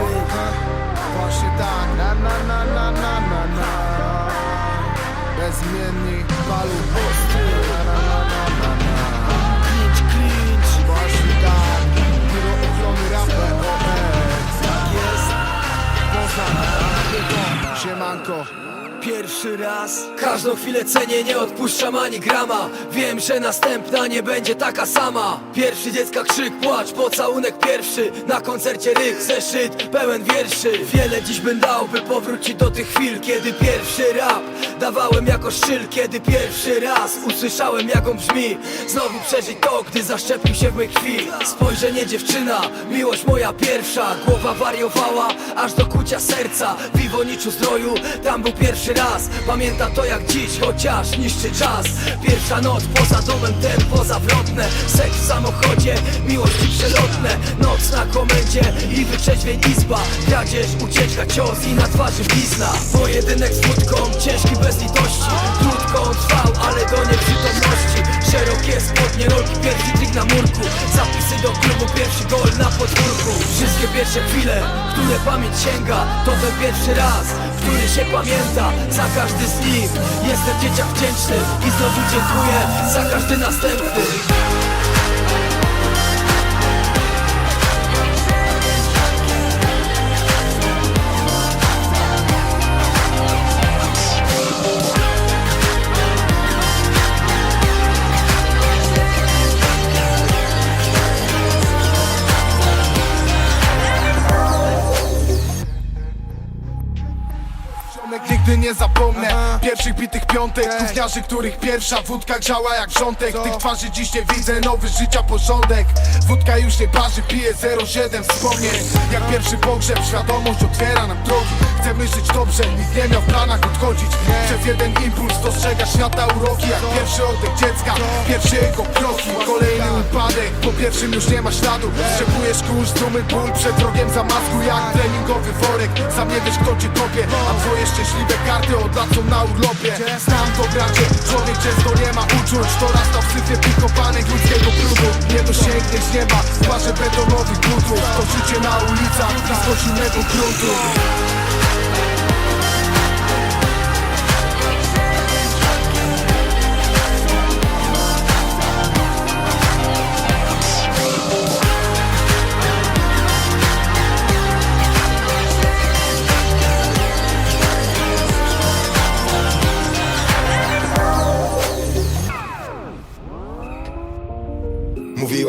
miłosny Właśnie tak, na na na na na na na. Bezmienni palu Każdą chwilę cenię, nie odpuszczam ani grama. Wiem, że następna nie będzie taka sama. Pierwszy dziecka krzyk, płacz, pocałunek pierwszy. Na koncercie ryk, zeszyt, pełen wierszy. Wiele dziś bym dał, by powrócić do tych chwil Kiedy pierwszy rap dawałem jako szczyl Kiedy pierwszy raz usłyszałem jak on brzmi. Znowu przeżyć to, gdy zaszczepił się w mej krwi Spojrzenie dziewczyna, miłość moja pierwsza. Głowa wariowała, aż do kucia serca. W Iwoniczu zdroju, tam był pierwszy raz. Pamiętam to jak dziś, chociaż niszczy czas. Pierwsza noc poza domem, tempo zawrotne Seks w samochodzie, miłości przelotne. Noc na komendzie i wyczeźwień izba. Kradzież, ucieczka, cios i na twarzy blizna. Pojedynek z wódką, ciężki bez litości. Krótko trwał, ale do nieprzytomności Szerokie spodnie, rolki, pierwszy trik na murku. Zapisy do klubu, pierwszy gol na podwórku. Wszystkie pierwsze chwile, które pamięć sięga To ten pierwszy raz, który się pamięta Za każdy z nich. Jestem dzieciak wdzięczny I znowu dziękuję za każdy następny nigdy nie zapomnę Pierwszych bitych piątek Gówniarzy, których pierwsza wódka grzała jak wrzątek. Tych twarzy dziś nie widzę, nowy życia porządek. Wódka już nie parzy, pije 07 wspomnień. Jak pierwszy pogrzeb, świadomość otwiera nam drogi. Chcemy żyć dobrze, nikt nie miał w planach odchodzić. Przez jeden impuls dostrzega świata uroki Jak pierwszy oddech dziecka, pierwszy jego kroki pierwszym już nie ma śladu. Strzepujesz kurz, dumy, ból przed rogiem zamasku. Jak treningowy worek, sam nie wiesz kto cię kopie A twoje szczęśliwe karty od są na urlopie. Znam to bracie, człowiek często nie ma uczuć. To raz na wsypie pikopanek ludzkiego brudu Nie dosięgniesz nieba, w parze betonowych butów. To życie na ulicach, blisko zimnego gruntu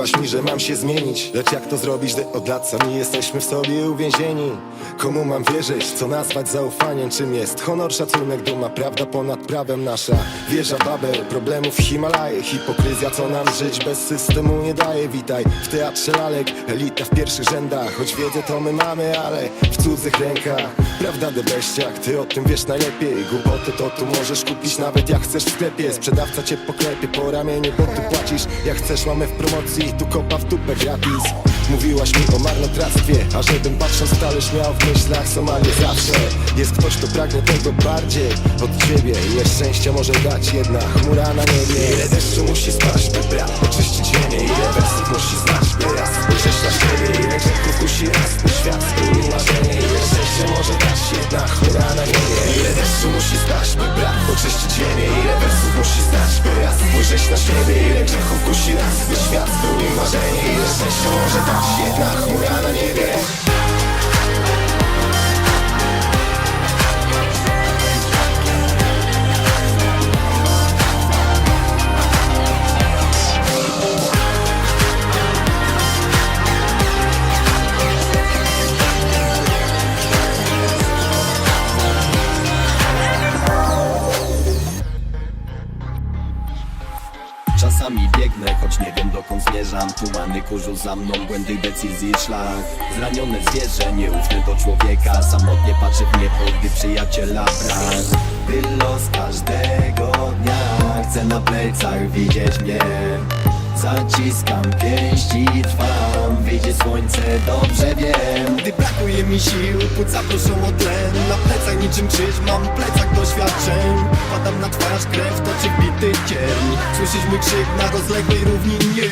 Mówiłaś mi, że mam się zmienić. Lecz jak to zrobić, gdy od lat sami jesteśmy w sobie uwięzieni? Komu mam wierzyć, co nazwać zaufaniem? Czym jest honor, szacunek, duma, prawda ponad prawem Nasza? Wieża Babel, problemów Himalaje Hipokryzja, co nam żyć bez systemu nie daje. Witaj w teatrze lalek, elita w pierwszych rzędach. Choć wiedzę to my mamy, ale w cudzych rękach. Prawda debeściak, ty o tym wiesz najlepiej. Głupoty to tu możesz kupić nawet jak chcesz w sklepie. Sprzedawca cię poklepie po ramieniu, bo ty płacisz Jak chcesz. Mamy w promocji, tu kopa w dupę gratis Mówiłaś mi o marnotrawstwie, a żebym patrząc w talerz miał w myślach Somalię zawsze. Jest ktoś, kto pragnie tego bardziej od ciebie Ile szczęścia może dać jedna chmura na niebie. Ile deszczu musi spaść, by brat oczyścić ziemię. Ile wersów musi znać, by raz spojrzeć na siebie Ile Ile szczęścia może dać jedna chmura na niebie Czasami biegnę, choć nie wiem dokąd zmierzam. Tumany kurzu za mną, błędy decyzji szlak. Zranione zwierzę, nieufny do człowieka. Samotnie patrzę w niebo, gdy przyjaciela brak. By los każdego dnia Chcę na plecach widzieć mnie. Zaciskam pięści trwam Wyjdzie słońce, dobrze wiem. Gdy brakuje mi sił, płuca proszą o tlen. Na plecach niczym krzyż, mam plecak doświadczeń wbity cień Słyszysz mój krzyk na rozległej równinie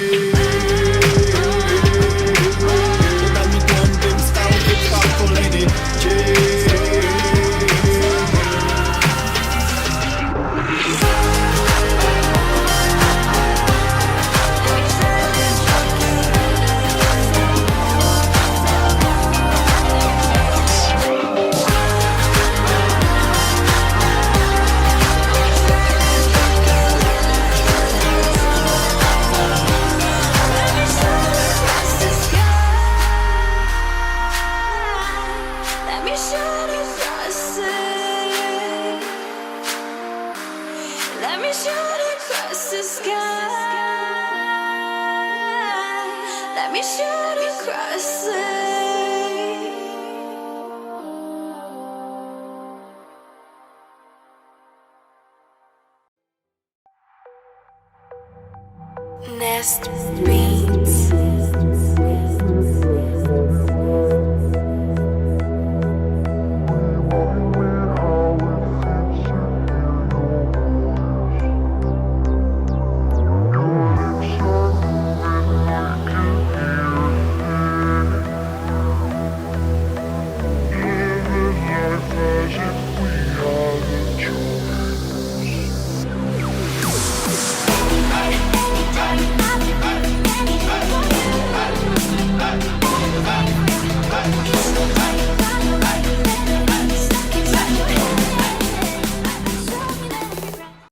Nest Beats.